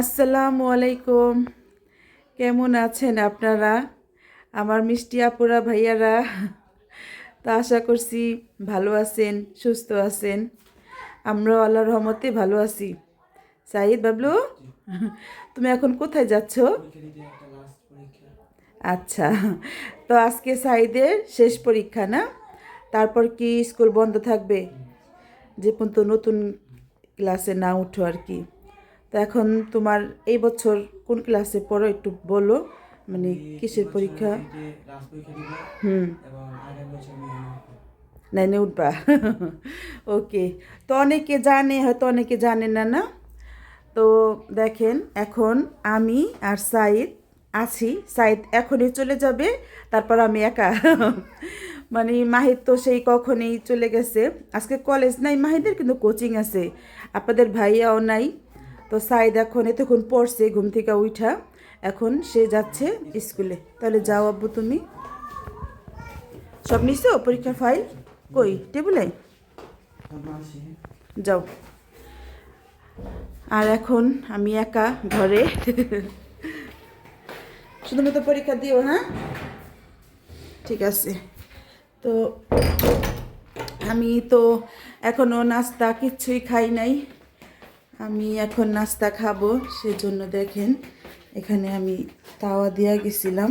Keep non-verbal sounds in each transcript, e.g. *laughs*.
আসসালামু আলাইকুম। কেমন আছেন আপনারা? আমার মিষ্টি আপুরা ভাইয়ারা, তা আশা করছি ভালো আছেন, সুস্থ আছেন। আমরা আল্লাহর রহমতে ভালো আছি। সাইদ বাবলু, তুমি এখন কোথায় যাচ্ছ? আচ্ছা তো আজকে সাইদের শেষ পরীক্ষা না? তারপর কি স্কুল বন্ধ থাকবে? যে পর্যন্ত নতুন ক্লাসে না উঠো আর কি। তো এখন তোমার এই বছর কোন ক্লাসে পড়ো একটু বলো? মানে কিসের পরীক্ষা? হুম। নাইনে উঠবা। *laughs* ওকে। তো অনেকে জানে হয়তো অনেকে জানে না না? তো দেখেন এখন আমি আর সাইদ আছি। সাইদ এখনই চলে যাবে তারপর আমি একা। *laughs* মানে মাহির তো সেই কখনই চলে গেছে। আজকে কলেজ নাই মাহিদের কিন্তু কোচিং আছে। আপনাদের ভাইয়াও নাই। তো সাইদ এখন এতক্ষণ পড়ছে, ঘুম থেকে উঠা। এখন সে যাচ্ছে স্কুলে। তাহলে যাও আব্বু তুমি। সব নিছো? পরীক্ষার ফাইল? কই? টেবিলে? যাও। আর এখন আমি একা ঘরে। শুধুমাত্র পরীক্ষা দিও হ্যাঁ? ঠিক আছে। তো আমি তো এখনও নাস্তা কিচ্ছুই খাই নাই। আমি এখন নাস্তা খাব, সেজন্য দেখেন, এখানে আমি তাওয়া দিয়া গেছিলাম।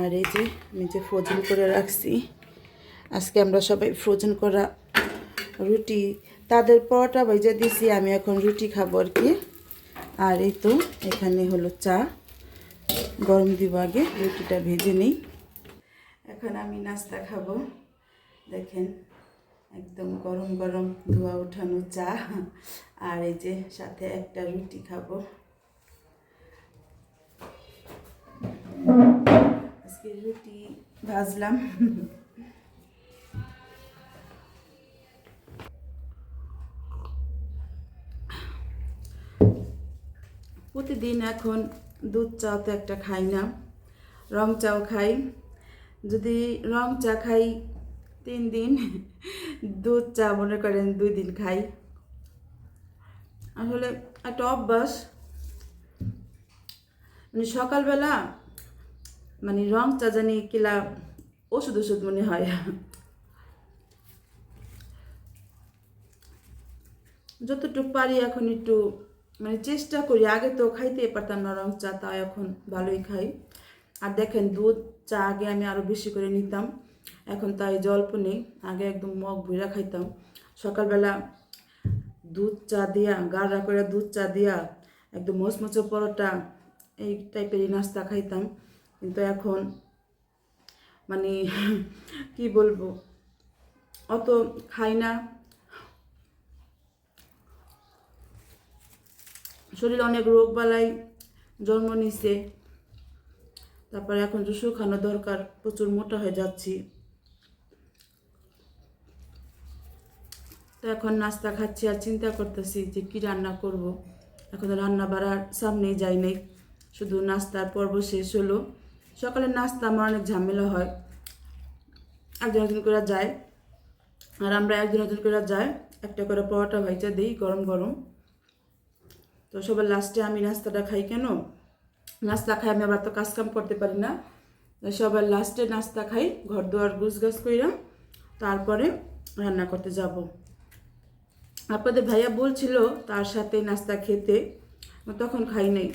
আর এই যে, আমি যে ফ্রোজেন করে রাখছি, আজকে আমরা সবাই ফ্রোজেন করা রুটি। তাদের পরোটা ভেজে দিছি, আমি এখন রুটি খাব আর কি। আর এই তো, এখানে হলো চা। গরম দিব আগে, রুটিটা ভেজে নিই। এখন আমি নাস্তা খাব। দেখেন একদম গরম গরম ধোয়া ওঠানো চা। আর এই যে সাথে একটা রুটি খাব। আজকে রুটি ভাজলাম। প্রতিদিন এখন দুধ চাও তো একটা খাই না, রং চাও খাই। যদি রং চা খাই তিন দিন দুধ, চা মনে করেন দুই দিন খাই। আসলে একটা অভ্যাস মানে সকালবেলা মানে রং চা জানি কিলা ওষুধ ওষুধ মনে হয়। যতটুকু পারি এখন একটু মানে চেষ্টা করি, আগে তো খাইতে পারতাম না রং চা তা এখন ভালোই খাই। আর দেখেন দুধ, চা আগে আমি আরও বেশি করে নিতাম। এখন তাই জল্প নেই আগে একদম মগ ভুইরা খাইতাম। সকালবেলা দুধ চা দিয়া, গাড়া করে দুধ চা দিয়া একদম মচমচে পরোটা, এই টাইপেরই নাস্তা খাইতাম। কিন্তু এখন মানে *laughs* কি বলব, অত খাই না। শরীরে অনেক রোগ বালাই, জন্ম নিছে। তারপরে এখন যে শুকানো দরকার, প্রচুর মোটা হয়ে যাচ্ছি। তো এখন নাস্তা খাচ্ছি আর চিন্তা করতেছি যে কি রান্না করব। এখন রান্না বাড়ার সামনেই যাই নাই। শুধু নাস্তার পর্ব শেষ হলো। সকালে নাস্তা আমার অনেক ঝামেলা হয়। একজন একজন করে যায়। আর আমরা একজন একজন করে যাই একটা করে পরোটা ভাইচা দিই গরম গরম। তো সবার লাস্টে আমি নাস্তাটা খাই কেন? নাস্তা খাই আমি আবার তো কাজকাম করতে পারি না। সবার লাস্টে নাস্তা খাই ঘর দুয়ার গুছ গাছ কইরা। তারপরে রান্না করতে যাব। আপনাদের ভাইয়া বলছিল তার সাথে নাস্তা খেতে তখন খাই নাই।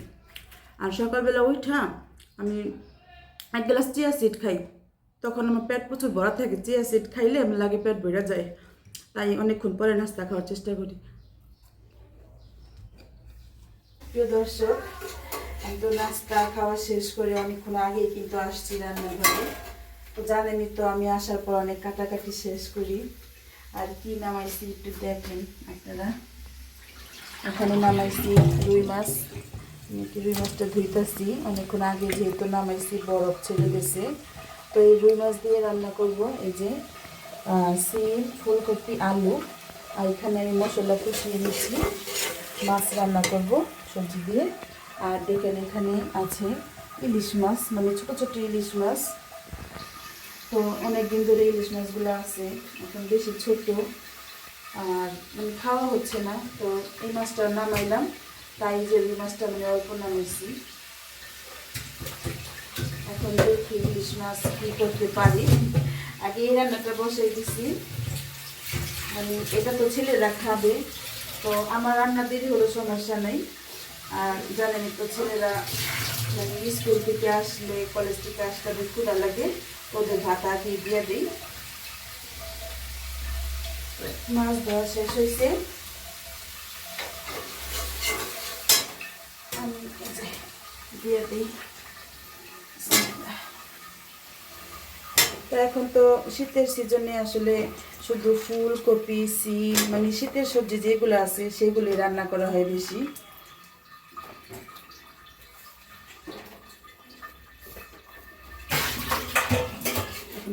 আর সকালবেলা উঠা আমি এক গ্লাস চিয়া সিড খাই। তখন আমার পেট প্রচুর ভরা থাকে, চিয়া সিড খাইলে আমি লাগে পেট বেড়ে যায়। তাই অনেকক্ষণ পরে নাস্তা খাওয়ার চেষ্টা করি। প্রিয় দর্শক তো নাস্তা খাওয়া শেষ করে অনেকক্ষণ আগেই কিন্তু আসছি রান্নাঘরে। তো জানেনই তো আমি আসার পর অনেক কাটাকাটি শেষ করি। আর কি নামাইছি একটু দেখেন আপনারা। এখানে নামাইছি রুই মাছ। রুই মাছটা ধুইতেছি। অনেকক্ষণ আগে যেহেতু নামাইছি বরফ ছেড়ে গেছে। তো এই রুই মাছ দিয়ে রান্না করব। এই যে সিম, ফুলকপি, আলু। আর এখানে আমি মশলা কষিয়ে নিচ্ছি মাছ রান্না করব সবজি দিয়ে। আর দেখেন এখানে আছে ইলিশ মাছ মানে ছোটো ছোটো ইলিশ মাছ। তো অনেক দিন ধরে ইলিশ মাছগুলো আছে, এখন বেশি ছোট আর মানে খাওয়া হচ্ছে না, তো এই মাছটা নামাইলাম। তাই যে রুই মাছটা আমি অল্প নামিয়েছি এখন দেখি ইলিশ মাছ কী করতে পারি। আগে এই রান্নাটা বসাই দিছি। মানে এটা তো ছেলেরা খাবে, তো আমার রান্না দেরি হলো, সমস্যা নেই। আর জানেন তো ছেলেরা মানে স্কুল থেকে আসলে, কলেজ থেকে তাদের ক্ষুদা লাগে। ওদের ভাত দিয়ে দিয়ে দিই। মাছ ধোয়া শেষ হয়েছে। আমি দিয়ে দিই। তো এখন তো শীতের সিজনে আসলে শুধু ফুলকপি, সিম মানে শীতের সবজি যেগুলো আছে সেগুলি রান্না করা হয় বেশি।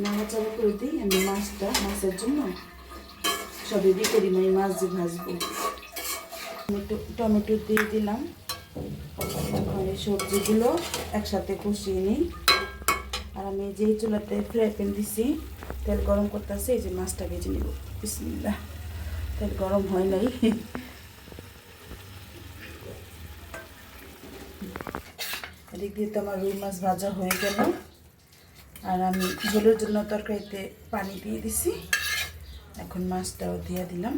নাড়াচাড়া করে দিই আমি মাছটা মাছের জন্য সব করি মানে মাছ যে ভাজবো। টমেটো দিয়ে দিলাম। এই সবজিগুলো একসাথে কষিয়ে নিই। আর আমি যেই চুলাতে ফ্রাই প্যান দিছি, তেল গরম করতেছে, এই যে মাছটা ভেজে নিব। বিসমিল্লা তেল গরম হয় নাই। এদিক দিয়ে তো আমার রুই মাছ ভাজা হয়ে গেল। আর আমি ঝোলের জন্য তরকারিতে পানি দিয়ে দিছি। এখন মাছটাও দিয়ে দিলাম।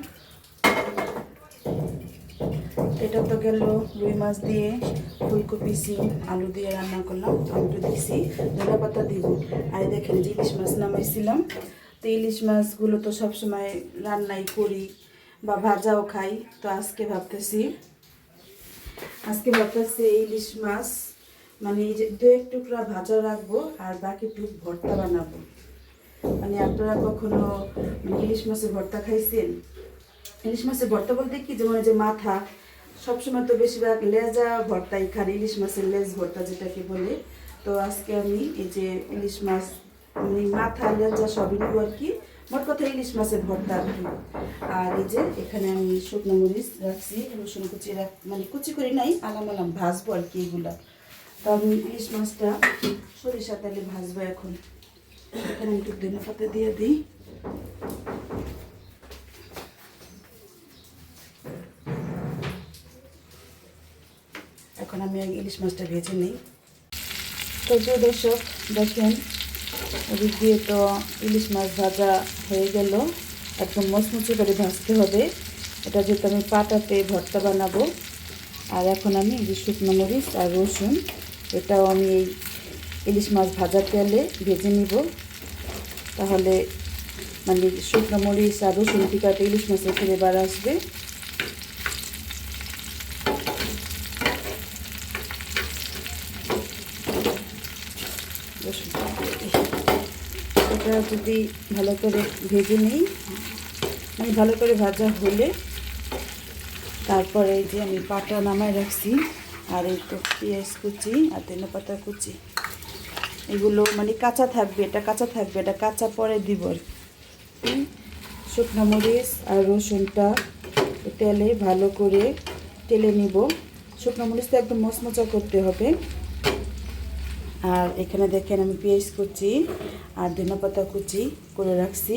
এটা তো গেল রুই মাছ দিয়ে ফুলকপি, সিম, আলু দিয়ে রান্না করলাম। টমেটো দিয়েছি ধনে পাতা দিব। আর দেখেন যে ইলিশ মাছ নামাইছিলাম। তো ইলিশ মাছগুলো তো সবসময় রান্নাই করি বা ভাজাও খাই। তো আজকে ভাবতেছি আজকে ভাবতেছি ইলিশ মাছ মানে এই যে দু এক টুকরা ভাজা রাখব আর বাকি টুক ভর্তা বানাবো। মানে আপনারা কখনো ইলিশ মাছের ভর্তা খাইছেন? ইলিশ মাছের ভর্তা বলতে কি? যেমন যে মাথা, সবসময় তো বেশিরভাগ লেজা ভর্তা এখানে ইলিশ মাছের লেজ ভর্তা যেটাকে বলে। তো আজকে আমি এই যে ইলিশ মাছ মানে মাথা, লেজা সবই নেব আর কি। মোট কথা ইলিশ মাছের ভর্তা আর কি। আর এই যে এখানে আমি শুকনো মরিচ রাখছি, রসুন কুচি রাখ মানে কুচি করি নাই, আলাম আলাম ভাজবো আর কি এগুলা। তো আমি ইলিশ মাছটা সরিষা তেলে ভাজবো এখন। এখানে একটু ধনে পাতা দিয়ে দিই। এখন আমি ইলিশ মাছটা ভেজে নিই। তো প্রিয় দর্শক, দেখেন ওদিক দিয়ে তো ইলিশ মাছ ভাজা হয়ে গেল। একদম মচমচে করে ভাজতে হবে। এটা যেহেতু আমি পাটাতে ভর্তা বানাবো। আর এখন আমি যে শুকনো মরিচ আর রসুন এটাও আমি এই ইলিশ মাছ ভাজা তেলে ভেজে নিব। তাহলে মানে শুকনো মরিচ আর রসুন টিকাতে ইলিশ মাছের ফ্লেভার আসবে। এটা যদি ভালো করে ভেজে নিই মানে ভালো করে ভাজা হলে তারপরে যে আমি পাটা নামায় রাখছি। আর এই তো পেঁয়াজ কুচি আর ধনে পাতা কুচি। এগুলো মানে কাঁচা থাকবে, এটা কাঁচা থাকবে, এটা কাঁচা পরে দিব আর। শুকনো মরিচ আর রসুনটা তেলে ভালো করে তেলে নিব। শুকনো মরিচটা একদম মচমচা করতে হবে। আর এখানে দেখেন আমি পেঁয়াজ কুচি আর ধনে পাতা কুচি করে রাখছি।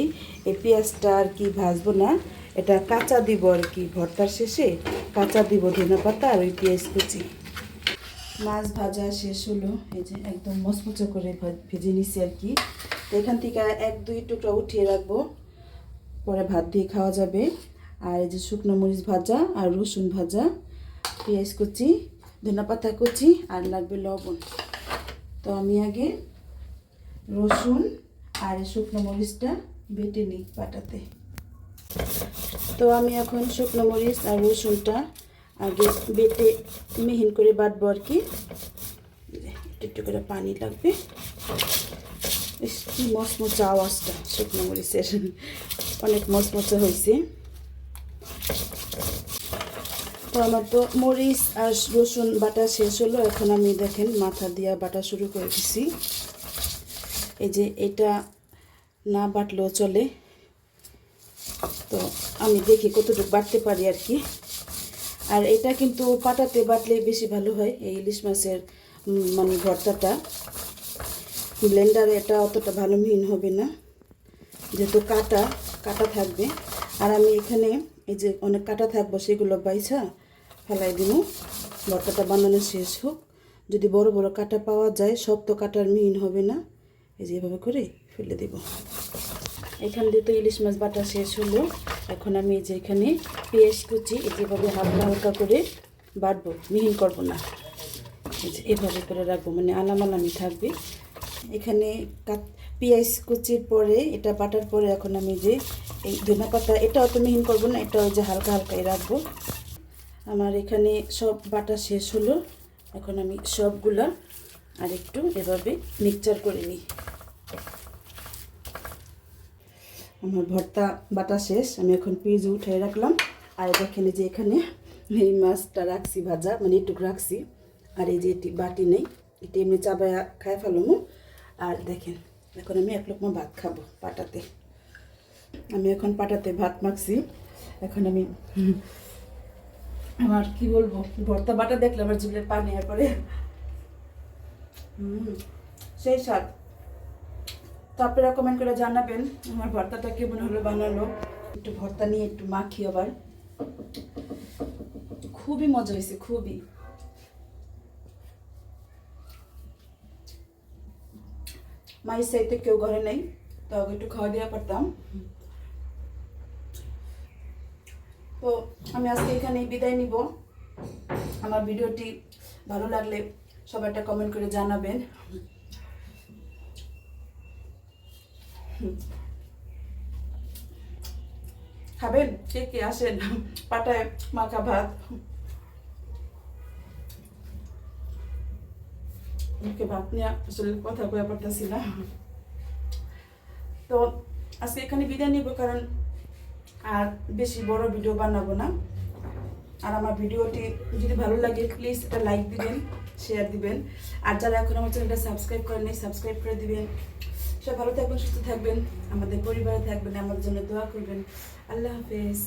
এই পেঁয়াজটা আর কি ভাজবো না, এটা কাঁচা দিব আর কি। ভর্তার শেষে কাঁচা দিব ধনে পাতা আর ওই পেঁয়াজ কুচি। মাছ ভাজা শেষ হলো। এই যে একদম মচমচে করে ভেজে নিছি আর কি। তো এখান থেকে এক, দুই টুকরা উঠিয়ে রাখব। পরে ভাত দিয়ে খাওয়া যাবে। আর এই যে শুকনো মরিচ ভাজা আর রসুন ভাজা, পেঁয়াজ কুচি ধনে পাতা কুচি আর লাগবে লবণ। তো আমি আগে রসুন আর শুকনো মরিচটা বেটে নিই পাটাতে। তো আমি এখন শুকনো মরিচ আর রসুনটা আগে বেটে মেহিন করে বাটবো আর কি। একটু একটু করে পানি লাগবে। কি মচমচে আওয়াজটা, শুকনো মরিচের। অনেক মচমচে হয়েছে। তো আমার তো মরিচ আর রসুন বাটা শেষ হলো। এখন আমি দেখেন মাথা দিয়া বাটা শুরু করে দিছি। এই যে এটা না বাটলেও চলে। তো আমি দেখি কতটুকু বাটতে পারি আর কি। আর এটা কিন্তু পাটাতে বাটলে বেশি ভালো হয়, এই ইলিশ মাছের মানে ভর্তাটা। ব্লেন্ডারে এটা অতটা ভালো মিহিন হবে না, যেহেতু কাটা কাটা থাকবে। আর আমি এখানে এই যে অনেক কাটা থাকব, সেগুলো বাইছা ফেলাই দিব ভর্তাটা বানানো শেষ হোক। যদি বড় বড় কাটা পাওয়া যায় সব তো কাটার মিহিন হবে না। এই যে এভাবে করে ফেলে দেব। এখান দিয়ে তো ইলিশ মাছ বাটা শেষ হলো। এখন আমি যে এখানে পেঁয়াজ কুচি যেভাবে হালকা হালকা করে বাটবো, মিহিন করব না। এভাবে করে রাখব মানে আলাম আলামি থাকবে। এখানে পেঁয়াজ কুচির পরে, এটা বাটার পরে এখন আমি যে এই ধনা পাতা এটা অত মিহিন করব না এটা যে হালকা হালকাই রাখব। আমার এখানে সব বাটা শেষ হলো। এখন আমি সবগুলা আর একটু এভাবে মিক্সচার করে নিই। আমার ভর্তা বাটা শেষ, আমি এখন পেঁয়াজ উঠে রাখলাম। আর দেখেন যে এখানে এই মাছটা রাখছি ভাজা মানে একটু রাখছি। আর এই যে এটি বাটি নেই, এটি এমনি চাবায়া খায় ফেলামো। আর দেখেন, এখন আমি এক লোকমা ভাত খাব পাটাতে। আমি এখন পাটাতে ভাত মাখছি। এখন আমি আমার কি বলব, ভর্তা বাটা দেখলে আমার জিভে পানি আর পরে, হুম, সেই স্বাদ। তো আপনারা কমেন্ট করে জানাবেন। আমার ভর্তাটা কেমন হলো বানালো। একটু ভর্তা নিয়ে একটু মাখি আবার। খুবই মজা হয়েছে, খুবই। মায়ের সাইতে কেউ ঘরে নেই, তো একটু খাওয়া দেওয়া পারতাম তো আমি আজকে এখানেই বিদায় নিব। আমার ভিডিওটি ভালো লাগলে সবাই একটা কমেন্ট করে জানাবেন। খাবেন? কে কে আসেন? পাটায় মাখা ভাত। মুখে ভাত নিয়ে আসলে কথা কয়ে পারতেছি না তো আজকে এখানে বিদায় নিব কারণ আর বেশি বড় ভিডিও বানাবো না। আর আমার ভিডিওটি যদি ভালো লাগে প্লিজ একটা লাইক দিবেন শেয়ার দিবেন। আর যারা এখন আমার চ্যানেলটা সাবস্ক্রাইব করেন সাবস্ক্রাইব করে দিবেন। সব ভালো থাকবেন সুস্থ থাকবেন আমাদের পরিবারে থাকবেন আমার জন্য দোয়া করবেন। আল্লাহ হাফেজ।